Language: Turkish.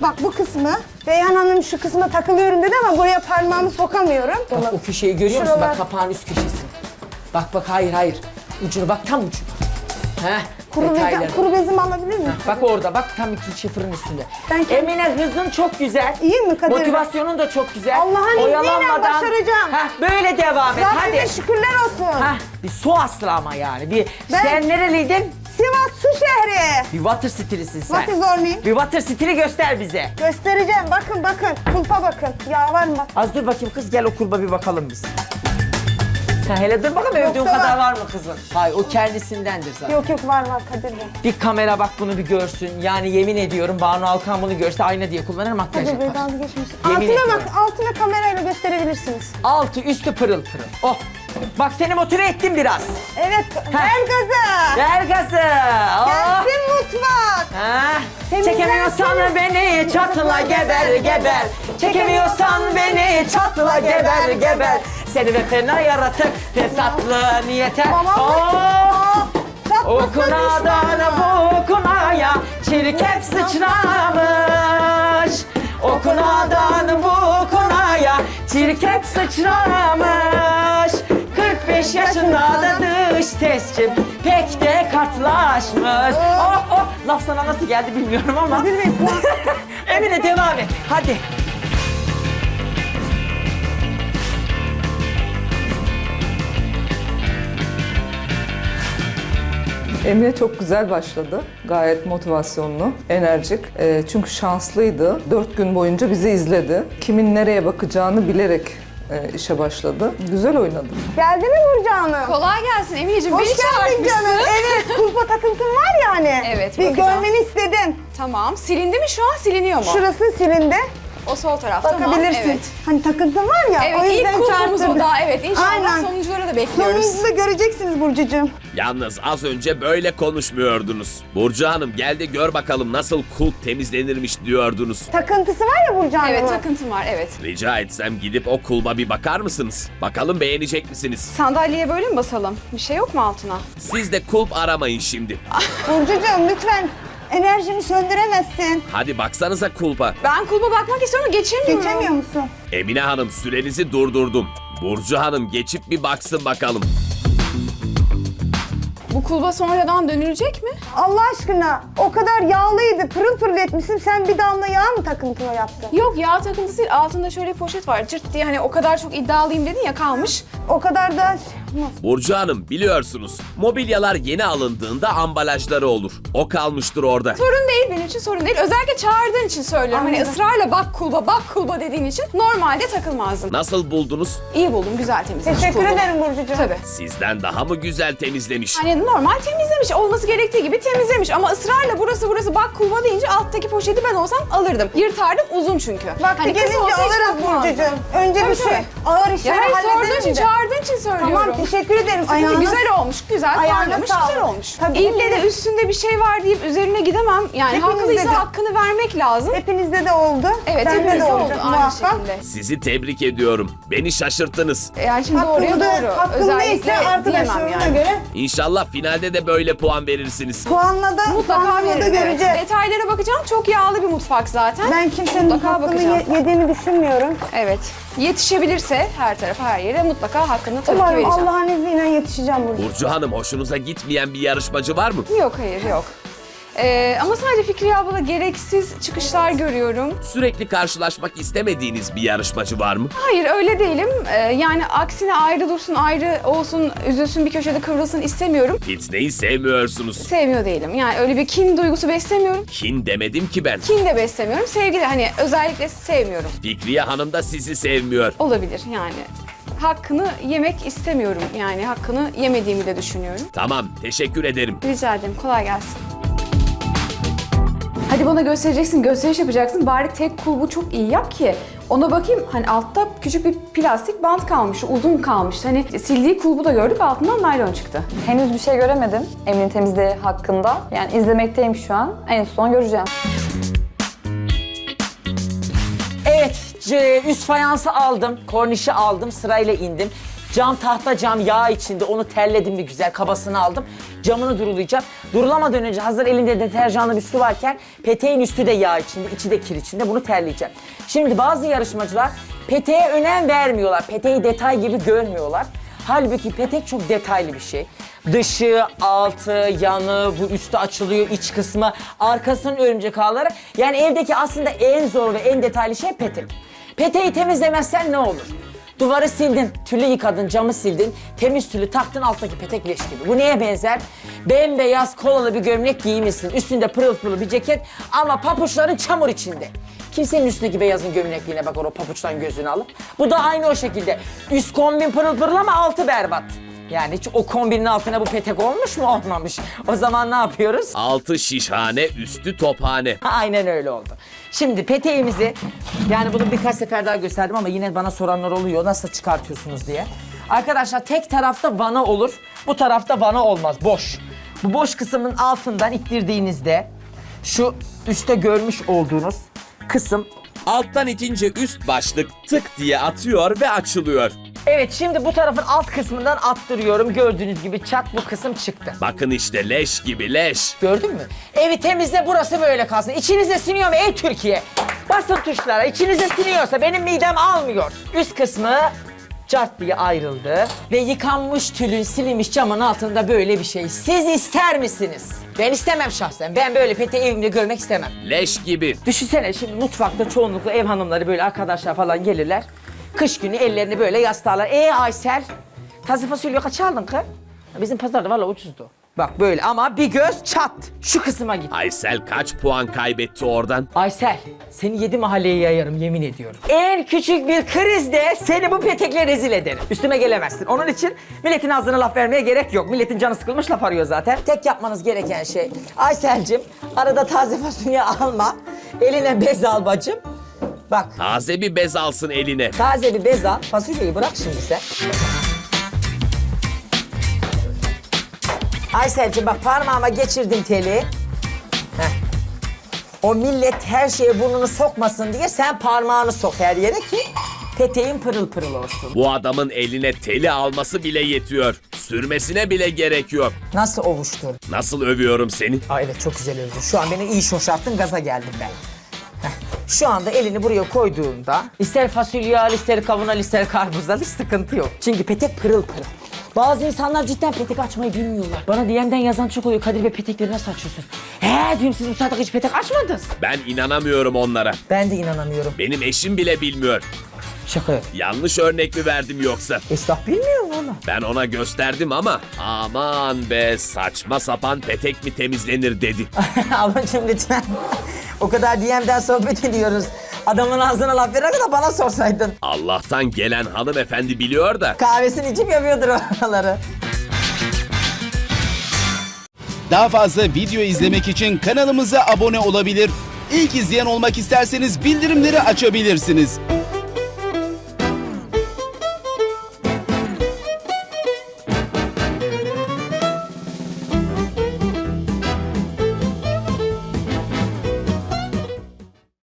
Bak bu kısmı. Beyhan Hanım şu kısma takılıyorum dedi ama buraya parmağımı sokamıyorum. Bak o köşeyi görüyor musun? Şuralar. Bak kapağın üst köşesi. Bak bak hayır hayır. Ucunu bak tam ucu. Heh, Kuru, detayları. bezim, kuru bezimi alabilir miyim? Bak orada bak tam iki şifrın üstünde. Ben kendim- Emine hızın çok güzel. İyi mi Kadir? Motivasyonun da çok güzel. Allah'ın izniyle başaracağım. Heh, böyle devam et Rabbime hadi. şükürler olsun. Heh, bir su aslı ama yani. Bir, Ben- Sen nereliydin? Sivas su şehri. Bir water stilisin sen. What is your name? Bir water stili göster bize. Göstereceğim. Bakın bakın. Kulpa bakın. Yağ var mı? Az dur bakayım kız gel o kurba bir bakalım biz. Ha, hele dur bakalım övdüğün kadar var. mı kızın? Hayır o kendisindendir zaten. Yok yok var var Kadir Bey. Bir kamera bak bunu bir görsün. Yani yemin ediyorum Banu Alkan bunu görse ayna diye kullanır makyaj Kadir Bey yapar. dalga geçmişsin. Yemin Altına ediyorum. bak. Altına kamerayla gösterebilirsiniz. Altı üstü pırıl pırıl. Oh. Bak seni motive ettim biraz. Evet. Ver gazı. Ver gazı. Oh. Gelsin mutfak. Ha. Temizlensin. Çekemiyorsan beni çatla geber geber. Çekemiyorsan beni çatla geber geber. Seni ve fena yaratık fesatlı niyete. Tamam. Oh. Aa, çatlasın Okunadan düşmanı. bu okunaya çirkef sıçramış. Okunadan bu okunaya çirkef sıçramış. 45 yaşında da dış sesçim pek de katlaşmış. Oh oh laf sana nasıl geldi bilmiyorum ama. Kadir Bey puan. Emine devam et hadi. Emine çok güzel başladı. Gayet motivasyonlu, enerjik. Ee, çünkü şanslıydı. Dört gün boyunca bizi izledi. Kimin nereye bakacağını bilerek e, işe başladı. Güzel oynadı. Geldi mi Burcu Hanım? Kolay gelsin Emineciğim. Hoş Beni geldin çağırtmışsın. canım. Evet kulpa takıntın var yani. Evet, Bir bakacağım. görmeni istedim. Tamam. Silindi mi şu an? Siliniyor mu? Şurası silindi. O sol taraf. Tamam. Bakabilirsin. Evet. Hani takıntın var ya. Evet o yüzden ilk kulpumuz o çarptırdım. daha. Evet inşallah Aynen. sonuncuları da bekliyoruz. Sonunuzda göreceksiniz Burcucuğum. Yalnız az önce böyle konuşmuyordunuz. Burcu Hanım gel de gör bakalım nasıl kulp temizlenirmiş diyordunuz. Takıntısı var ya Burcu Hanım'ın. Evet takıntım var evet. Rica etsem gidip o kulba bir bakar mısınız? Bakalım beğenecek misiniz? Sandalyeye böyle mi basalım? Bir şey yok mu altına? Siz de kulp aramayın şimdi. Burcucuğum lütfen enerjimi söndüremezsin. Hadi baksanıza kulpa. Ben kulba bakmak istiyorum ama geçemiyorum. Geçemiyor musun? Emine Hanım sürenizi durdurdum. Burcu Hanım geçip bir baksın bakalım. Bu kulba sonradan dönülecek mi? Allah aşkına o kadar yağlıydı pırıl pırıl etmişsin sen bir damla yağ mı takıntıla yaptın? Yok yağ takıntısı değil. Altında şöyle poşet var. Cırt diye hani o kadar çok iddialıyım dedin ya kalmış. O kadar da olmaz. Burcu Hanım biliyorsunuz mobilyalar yeni alındığında ambalajları olur. O kalmıştır orada. Sorun değil benim için sorun değil. Özellikle çağırdığın için söylüyorum. Hani Anladım. ısrarla bak kulba bak kulba dediğin için normalde takılmazdım. Nasıl buldunuz? İyi buldum güzel temizlemiş Teşekkür ederim Burcucuğum. Tabii. Sizden daha mı güzel temizlemiş? Hani normal temizlemiş. Olması gerektiği gibi temizlemiş. Ama ısrarla burası burası bak kulva deyince alttaki poşeti ben olsam alırdım. Yırtardım uzun çünkü. Vakti Hani gelince alırız. Burcucuğum. Önce Tabii, bir şey tabii. ağır Ya işleri hayır sorduğun halledelim için, de. çağırdığın için söylüyorum. Tamam teşekkür ederim. Ayağına güzel olmuş, güzel Ayağına parlamış, sağlık. güzel olmuş. Tabii, İlle hepiniz- de üstünde bir şey var deyip üzerine gidemem. Yani Hepinizde haklıysa de. hakkını vermek lazım. Hepinizde de oldu. Evet, Bende hepinizde de oldu olacak aynı muhakkak. şekilde. Sizi tebrik ediyorum. Beni şaşırttınız. Yani şimdi doğruya Hakkımda, doğru. hakkım Özellikle neyse diyemem arkadaşlarına yani. göre İnşallah finalde de böyle puan verirsiniz. puanla da, Mutlaka puanla da evet. göreceğiz. Detaylara bakacağım. Çok yağlı bir mutfak zaten. Ben kimsenin Mutlaka hakkını bakacağım. ye- yediğini düşünmüyorum. Evet. Yetişebilirse her tarafa her yere mutlaka hakkını tabii ki Umarım vereceğim. Allah'ın izniyle yetişeceğim Burcu. Burcu Hanım hoşunuza gitmeyen bir yarışmacı var mı? Yok hayır yok. Ee, ama sadece Fikriye abla gereksiz çıkışlar görüyorum. Sürekli karşılaşmak istemediğiniz bir yarışmacı var mı? Hayır öyle değilim. Ee, yani aksine ayrı dursun, ayrı olsun, üzülsün bir köşede kıvrılsın istemiyorum. Fitneyi sevmiyorsunuz. Sevmiyor değilim. Yani öyle bir kin duygusu beslemiyorum. Kin demedim ki ben. Kin de beslemiyorum. Sevgi de hani özellikle sevmiyorum. Fikriye Hanım da sizi sevmiyor. Olabilir yani. Hakkını yemek istemiyorum. Yani hakkını yemediğimi de düşünüyorum. Tamam, teşekkür ederim. Rica ederim. Kolay gelsin. Hadi bana göstereceksin, gösteriş yapacaksın. Bari tek kulbu çok iyi yap ki ona bakayım. Hani altta küçük bir plastik bant kalmış, uzun kalmış. Hani sildiği kulbu da gördük, altından naylon çıktı. Henüz bir şey göremedim Emin temizliği hakkında. Yani izlemekteyim şu an. En son göreceğim. Evet c- üst fayansı aldım. Kornişi aldım. Sırayla indim. Cam tahta cam yağ içinde onu terledim bir güzel kabasını aldım. Camını durulayacağım. Durulamadan önce hazır elinde deterjanlı bir su varken peteğin üstü de yağ içinde, içi de kir içinde bunu terleyeceğim. Şimdi bazı yarışmacılar peteğe önem vermiyorlar. Peteği detay gibi görmüyorlar. Halbuki petek çok detaylı bir şey. Dışı, altı, yanı, bu üstü açılıyor, iç kısmı, arkasının örümcek ağları. Yani evdeki aslında en zor ve en detaylı şey petek. Peteği temizlemezsen ne olur? Duvarı sildin, tülü yıkadın, camı sildin, temiz tülü taktın alttaki petek leş gibi. Bu neye benzer? Bembeyaz kolalı bir gömlek giymişsin, üstünde pırıl pırıl bir ceket ama papuçların çamur içinde. Kimsenin üstündeki beyazın gömlekliğine bakar o papuçtan gözünü alıp. Bu da aynı o şekilde. Üst kombin pırıl pırıl ama altı berbat. Yani hiç o kombinin altına bu petek olmuş mu? Olmamış. O zaman ne yapıyoruz? Altı şişhane, üstü tophane. Aynen öyle oldu. Şimdi peteğimizi, yani bunu birkaç sefer daha gösterdim ama yine bana soranlar oluyor. Nasıl çıkartıyorsunuz diye. Arkadaşlar tek tarafta vana olur, bu tarafta vana olmaz. Boş. Bu boş kısmın altından ittirdiğinizde şu üstte görmüş olduğunuz kısım Alttan itince üst başlık tık diye atıyor ve açılıyor. Evet şimdi bu tarafın alt kısmından attırıyorum. Gördüğünüz gibi çat bu kısım çıktı. Bakın işte leş gibi leş. Gördün mü? Evi temizle burası böyle kalsın. İçinize siniyor mu ey Türkiye? Basın tuşlara içinize siniyorsa benim midem almıyor. Üst kısmı cart diye ayrıldı. Ve yıkanmış tülün silinmiş camın altında böyle bir şey. Siz ister misiniz? Ben istemem şahsen. Ben böyle peteği evimde görmek istemem. Leş gibi. Düşünsene şimdi mutfakta çoğunlukla ev hanımları böyle arkadaşlar falan gelirler. Kış günü ellerini böyle yaslarlar. E Aysel, taze fasulye kaç aldın kız? Bizim pazarda valla ucuzdu. Bak böyle ama bir göz çat. Şu kısma git. Aysel kaç puan kaybetti oradan? Aysel, seni yedi mahalleye yayarım yemin ediyorum. En küçük bir krizde seni bu petekle rezil ederim. Üstüme gelemezsin. Onun için milletin ağzına laf vermeye gerek yok. Milletin canı sıkılmış laf arıyor zaten. Tek yapmanız gereken şey Aysel'cim arada taze fasulye alma. Eline bez al bacım. Bak Taze bir bez alsın eline. taze bir bez al. Fasulyeyi bırak şimdi sen. Aysel'cim bak parmağıma geçirdim teli. Heh. O millet her şeye burnunu sokmasın diye sen parmağını sok her yere ki peteğin pırıl pırıl olsun. Bu adamın eline teli alması bile yetiyor. Sürmesine bile gerek yok. Nasıl ovuştun? Nasıl övüyorum seni? Aa evet çok güzel övdün. Şu an beni iyi şoşarttın gaza geldim ben. Şu anda elini buraya koyduğunda ister fasulye al, ister kavun al, ister karpuz al hiç sıkıntı yok. Çünkü petek pırıl pırıl. Bazı insanlar cidden petek açmayı bilmiyorlar. Bana DM'den yazan çok oluyor. Kadir Bey petekleri nasıl açıyorsunuz? He diyorum siz bu saate hiç petek açmadınız. Ben inanamıyorum onlara. Ben de inanamıyorum. Benim eşim bile bilmiyor. Şaka yok. Yanlış örnek mi verdim yoksa? Esnaf bilmiyor mu onu? Ben ona gösterdim ama aman be saçma sapan petek mi temizlenir dedi. Ablacığım lütfen. O kadar DM'den sohbet ediyoruz. Adamın ağzına laf verir da bana sorsaydın. Allah'tan gelen hanımefendi biliyor da Kahvesini içip yapıyordur oraları. Daha fazla video izlemek için kanalımıza abone olabilir. İlk izleyen olmak isterseniz bildirimleri açabilirsiniz.